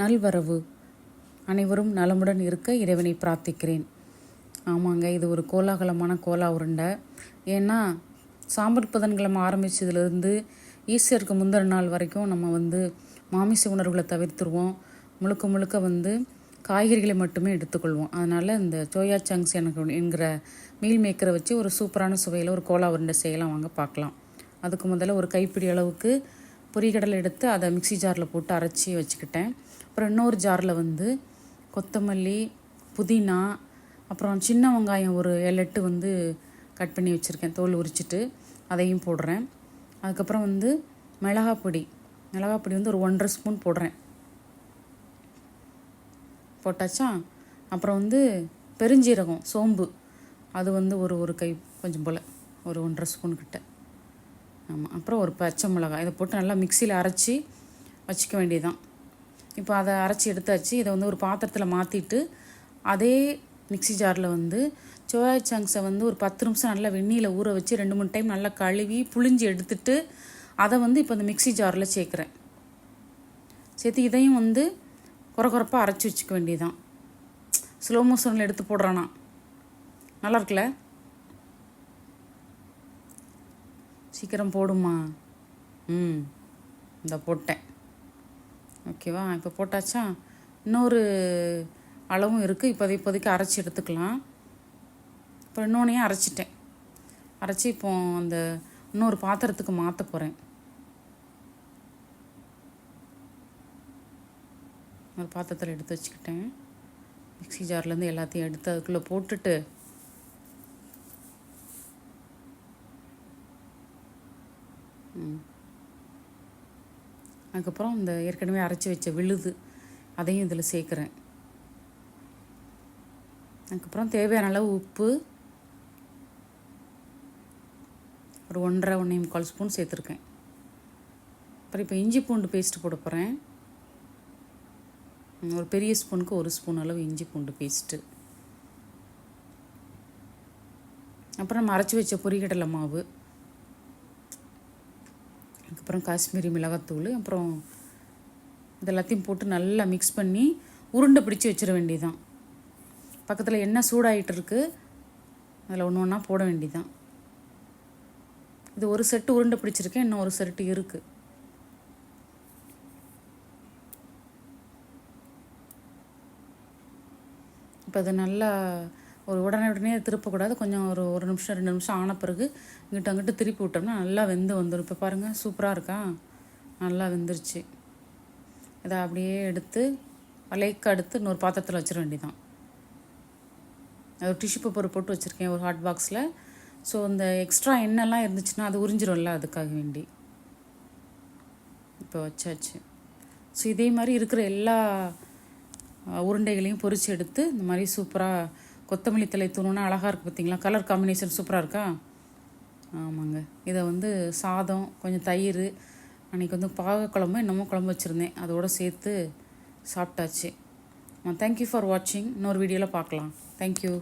நல்வரவு அனைவரும் நலமுடன் இருக்க இறைவனை பிரார்த்திக்கிறேன். ஆமாங்க இது ஒரு கோலாகலமான கோலா உருண்டை. ஏன்னா சாம்பல் புதன்கிழமை ஆரம்பித்ததுலேருந்து ஈஸ்டருக்கு முந்தின நாள் வரைக்கும் நம்ம வந்து மாமிச உணர்வுகளை தவிர்த்துருவோம். முழுக்க முழுக்க வந்து காய்கறிகளை மட்டுமே எடுத்துக்கொள்வோம். அதனால் இந்த சோயா சங்ஸ் எனக்கு என்கிற மீல் மேக்கரை வச்சு ஒரு சூப்பரான சுவையில் ஒரு கோலா உருண்டை செய்யலாம். வாங்க பார்க்கலாம். அதுக்கு முதல்ல ஒரு கைப்பிடி அளவுக்கு பொரிகடலை எடுத்து அதை மிக்ஸி ஜாரில் போட்டு அரைச்சி வச்சுக்கிட்டேன். அப்புறம் இன்னொரு ஜாரில் வந்து கொத்தமல்லி புதினா அப்புறம் சின்ன வெங்காயம் ஒரு ஏழு எட்டு வந்து கட் பண்ணி வச்சுருக்கேன். தோல் உரிச்சிட்டு அதையும் போடுறேன். அதுக்கப்புறம் வந்து மிளகாப் பொடி. மிளகா பொடி வந்து ஒரு ஒன்றரை ஸ்பூன் போடுறேன். போட்டாச்சா? அப்புறம் வந்து பெருஞ்சீரகம் சோம்பு. அது வந்து ஒரு ஒரு கை கொஞ்சம் போல். ஒரு ஒன்றரை ஸ்பூன் கிட்ட. ஆமாம் அப்புறம் ஒரு பச்சை மிளகாய். இதை போட்டு நல்லா மிக்சியில் அரைச்சி வச்சுக்க வேண்டியதுதான். இப்போ அதை அரைச்சி எடுத்தாச்சு. இதை வந்து ஒரு பாத்திரத்தில் மாற்றிட்டு அதே மிக்ஸி ஜாரில் வந்து சோயா சங்க்ஸை வந்து ஒரு பத்து நிமிஷம் நல்லா வெந்நியில் ஊற வச்சு ரெண்டு மூணு டைம் நல்லா கழுவி புழிஞ்சு எடுத்துட்டு அதை வந்து இப்போ இந்த மிக்ஸி ஜாரில் சேர்க்குறேன். சேர்த்து இதையும் வந்து குறை குறைப்பாக அரைச்சி வச்சுக்க வேண்டியதுதான். ஸ்லோ மோஷனில் எடுத்து போடுறானா. நல்லா இருக்குல்ல? சீக்கிரம் போடுமா? ம் இந்த போட்டேன். ஓகேவா? இப்போ போட்டாச்சா? இன்னொரு அளவும் இருக்குது இப்போ இப்போதைக்கு அரைச்சி எடுத்துக்கலாம். இப்போ இன்னொன்னையும் அரைச்சிட்டேன். அரைச்சி இப்போ அந்த இன்னொரு பாத்திரத்துக்கு மாற்ற போகிறேன் ஒரு பாத்திரத்தில் எடுத்து வச்சுக்கிட்டேன். மிக்சி ஜார்லேருந்து எல்லாத்தையும் எடுத்து அதுக்குள்ளே போட்டுட்டு ம். அதுக்கப்புறம் இந்த ஏற்கனவே அரைச்சி வச்ச விழுது அதையும் இதில் சேர்க்குறேன். அதுக்கப்புறம் தேவையான அளவு உப்பு ஒரு ஒன்றரை ஒன்றே முக்கால் ஸ்பூன் சேர்த்துருக்கேன். அப்புறம் இப்போ இஞ்சி பூண்டு பேஸ்ட்டு போட போகிறேன் ஒரு பெரிய ஸ்பூனுக்கு ஒரு ஸ்பூன் அளவு இஞ்சி பூண்டு பேஸ்ட்டு அப்புறம் நம்ம அரைச்சி வச்ச பொரிகடலை மாவு. அப்புறம் காஷ்மீரி மிளகாத்தூள் அப்புறம் இது எல்லாத்தையும் போட்டு நல்லா மிக்ஸ் பண்ணி உருண்டை பிடிச்சி வச்சிட வேண்டியதுதான். பக்கத்தில் என்ன சூடாகிட்டு இருக்கு அதில் ஒன்று ஒன்றா போட வேண்டியதுதான். இது ஒரு செட்டு உருண்டை பிடிச்சிருக்கேன் இன்னும் ஒரு செட்டு இருக்குது இப்போ அது நல்லா ஒரு உடனே உடனே திருப்பக்கூடாது. கொஞ்சம் ஒரு ஒரு நிமிஷம் ரெண்டு நிமிஷம் ஆன பிறகு இங்கிட்ட அங்கிட்டு திருப்பி விட்டோம்னா நல்லா வெந்து வந்துடும் இப்போ பாருங்கள் சூப்பராக இருக்கா? நல்லா வெந்துருச்சு. இதை அப்படியே எடுத்து வலைக்கு எடுத்து இன்னொரு பாத்திரத்தில் வச்சிட வேண்டியதான் ஒரு டிஷ்யூ பேப்பர் போட்டு வச்சுருக்கேன் ஒரு ஹாட் பாக்ஸில் ஸோ இந்த எக்ஸ்ட்ரா எண்ணெய்லாம் இருந்துச்சுன்னா அது உறிஞ்சிரும்ல அதுக்காக வேண்டி. இப்போ வச்சாச்சு. ஸோ இதே மாதிரி இருக்கிற எல்லா உருண்டைகளையும் பொறிச்சு எடுத்து இந்த மாதிரி சூப்பராக கொத்தமல்லி தலை தூணுன்னா அழகாக இருக்குது பார்த்தீங்களா கலர் காம்பினேஷன் சூப்பராக இருக்கா? ஆமாங்க. இதை வந்து சாதம் கொஞ்சம் தயிர் அன்றைக்கி வந்து பாகக்குழம்பு இன்னமும் குழம்பு வச்சுருந்தேன். அதோடு சேர்த்து சாப்பிட்டாச்சு. தேங்க்யூ ஃபார் வாட்சிங் இன்னொரு வீடியோவில் பார்க்கலாம். தேங்க்யூ